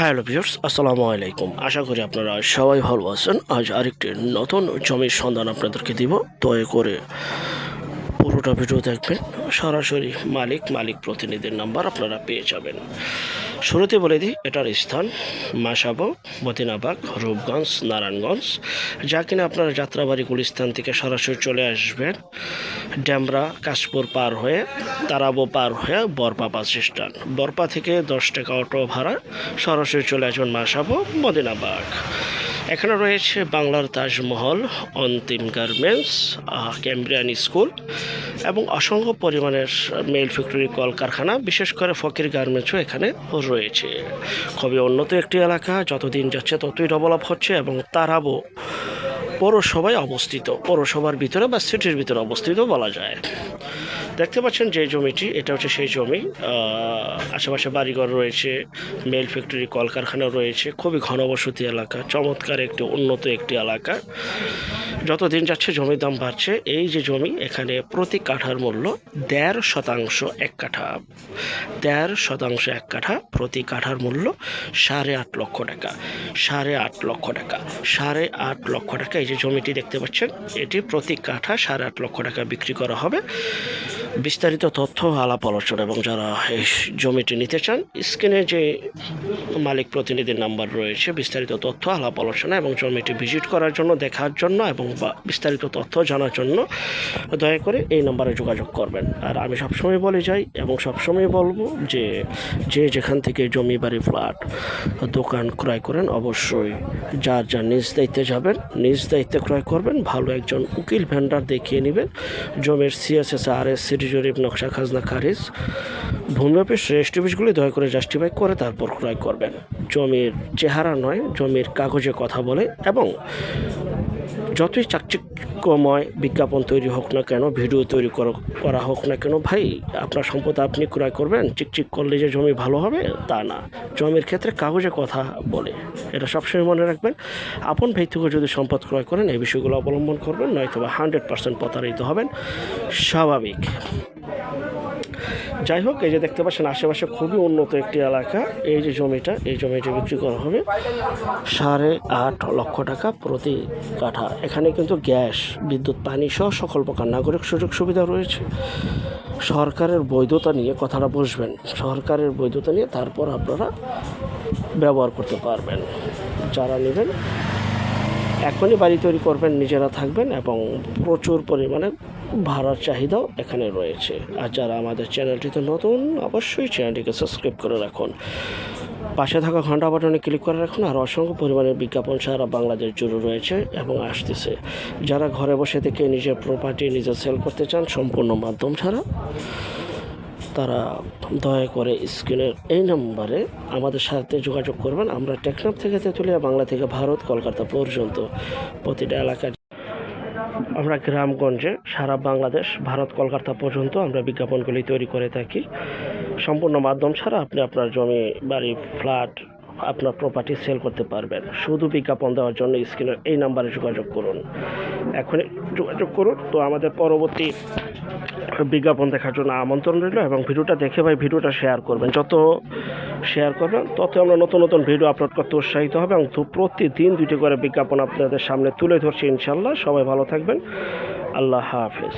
Hello viewers আসসালামু আলাইকুম। আশা করি আপনারা সবাই ভালো আছেন। আজ আরেকটি নতুন জমির সন্ধান আপনাদেরকে দিব। দয়া করে পুরোটা ভিডিও দেখবেন। সরাসরি মালিক মালিক প্রতিনিধির নাম্বার আপনারা পেয়ে যাবেন। শুরুতে বলে দিই, এটার স্থান মাসাবো, মদিনাবাগ, রূপগঞ্জ, নারায়ণগঞ্জ। যা কিনা আপনারা যাত্রাবাড়ি গুলিস্তান থেকে সরাসরি চলে আসবেন। ড্যামরা কাশপুর পার হয়ে, তারাবো পার হয়ে বরপা বাস স্ট্যান্ড। বরপা থেকে দশ টাকা অটো ভাড়া, সরাসরি চলে আসবেন মাসাবো, মদিনাবাগ। এখানে রয়েছে বাংলার তাজমহল, অন্তিম গার্মেন্টস ক্যাম্ব্রিয়ান স্কুল এবং অসংখ্য পরিমাণের মেল ফ্যাক্টরি, কলকারখানা। বিশেষ করে ফকির গার্মেন্টসও এখানে রয়েছে। খুবই উন্নত একটি এলাকা, যতদিন যাচ্ছে ততই ডেভেলপ হচ্ছে এবং তারাবো পৌরসভায় অবস্থিত। পৌরসভার ভিতরে বা সিটির ভিতরে অবস্থিত বলা যায়। দেখতে পাচ্ছেন যে জমিটি, এটা হচ্ছে সেই জমি। আশেপাশে বাড়িঘর রয়েছে, মেল ফ্যাক্টরি, কলকারখানা রয়েছে। খুবই ঘনবসতি এলাকা, চমৎকার একটি উন্নত একটি এলাকা। যত দিন যাচ্ছে জমির দাম বাড়ছে, এই যে জমি এখানে প্রতি কাঠার মূল্য দেড় শতাংশ এক কাঠা। দেড় শতাংশ এক কাঠা প্রতি কাঠার মূল্য সাড়ে আট লক্ষ টাকা, সাড়ে আট লক্ষ টাকা, সাড়ে আট লক্ষ টাকা। এই যে জমিটি দেখতে পাচ্ছেন, এটি প্রতি কাঠা সাড়ে আট লক্ষ টাকা বিক্রি করা হবে। বিস্তারিত তথ্য আলাপ আলোচনা এবং যারা এই জমিটি নিতে চান, স্ক্রিনে যে মালিক প্রতিনিধির নাম্বার রয়েছে, বিস্তারিত তথ্য, আলাপ আলোচনা এবং জমিটি ভিজিট করার জন্য, দেখার জন্য এবং বিস্তারিত তথ্য জানার জন্য দয়া করে এই নাম্বারে যোগাযোগ করবেন। আর আমি সবসময় বলে যাই এবং সবসময় বলব যে যে যেখান থেকে জমি, বাড়ি, ফ্ল্যাট, দোকান ক্রয় করেন, অবশ্যই যার যার নিজ দায়িত্বে যাবেন, নিজ দায়িত্বে ক্রয় করবেন, ভালো একজন উকিল ভেন্ডার দেখিয়ে নেবেন। জমির সিএসএস আর এস জরিপ নকশা খাজনা খারিজ। ভূমি অফিস বিষগুলি অফিসগুলি দয়া করে জাস্টিফাই করে তারপর ক্রয় করবেন। জমির চেহারা নয়, জমির কাগজে কথা বলে এবং যতই চাকচিক্যময় বিজ্ঞাপন তৈরি হোক না কেন, ভিডিও তৈরি করা- হোক না কেন, ভাই, আপনার সম্পদ আপনি ক্রয় করবেন, চিকচিক করলে যে জমি ভালো হবে, তা না। জমির ক্ষেত্রে কাগজে কথা বলে, এটা সবসময় মনে রাখবেন। আপন ভাই থেকে যদি সম্পদ ক্রয় করেন, এই বিষয়গুলো অবলম্বন করবেন নয়তো বা হান্ড্রেড পার্সেন্ট প্রতারিত হবেন। স্বাভাবিক। যাই হোক, এই যে দেখতে পাচ্ছেন, আশেপাশে খুবই উন্নত একটি এলাকা। এই যে জমিটা, এই জমিটা বিক্রি করা হবে সাড়ে আট লক্ষ টাকা প্রতি কাঠা। এখানে কিন্তু গ্যাস, বিদ্যুৎ, পানি সহ সকল প্রকার নাগরিক সুযোগ সুবিধা রয়েছে। সরকারের বৈধতা নিয়ে কথাটা বুঝবেন সরকারের বৈধতা নিয়ে তারপর আপনারা ব্যবহার করতে পারবেন। যারা নেবেন, এখনই বাড়ি তৈরি করবেন, নিজেরা থাকবেন এবং প্রচুর পরিমাণে ভাড়ার চাহিদাও এখানে রয়েছে। আর যারা আমাদের চ্যানেলটিতে নতুন, অবশ্যই চ্যানেলটিকে সাবস্ক্রাইব করে রাখুন। পাশে থাকা ঘণ্টা বাটনে ক্লিক করে রাখুন, আর অসংখ্য পরিমাণের বিজ্ঞাপন সারা বাংলাদেশ জুড়ে রয়েছে এবং আসতেছে। যারা ঘরে বসে থেকে নিজের প্রপার্টি নিজে সেল করতে চান, সম্পূর্ণ মাধ্যম ছাড়া, তারা দয়া করে স্ক্রিনের এই নম্বরে আমাদের সাথে যোগাযোগ করবেন। আমরা টেকনাফ থেকে তেঁতুলিয়া, বাংলা থেকে ভারত, কলকাতা পর্যন্ত প্রতিটা এলাকার আমরা গ্রামগঞ্জে সারা বাংলাদেশ, ভারত, কলকাতা পর্যন্ত আমরা বিজ্ঞাপনগুলি তৈরি করে থাকি। সম্পূর্ণ মাধ্যম ছাড়া আপনি আপনার জমি, বাড়ি, ফ্ল্যাট, আপনার প্রপার্টি সেল করতে পারবেন। শুধু বিজ্ঞাপন দেওয়ার জন্য স্ক্রিনের এই নাম্বারে যোগাযোগ করুন। এখনই যোগাযোগ করুন। তো আমাদের পরবর্তী বিজ্ঞাপন দেখার জন্য আমন্ত্রণ রইল এবং ভিডিওটা দেখে ভাই, ভিডিওটা শেয়ার করবেন। যত শেয়ার করবেন। তত আমরা নতুন নতুন ভিডিও আপলোড করতে উৎসাহিত হবে এবং প্রতিদিন দুটি করে বিজ্ঞাপন আপনাদের সামনে তুলে ধরছি ইনশাল্লাহ সবাই ভালো থাকবেন। আল্লাহ হাফেজ।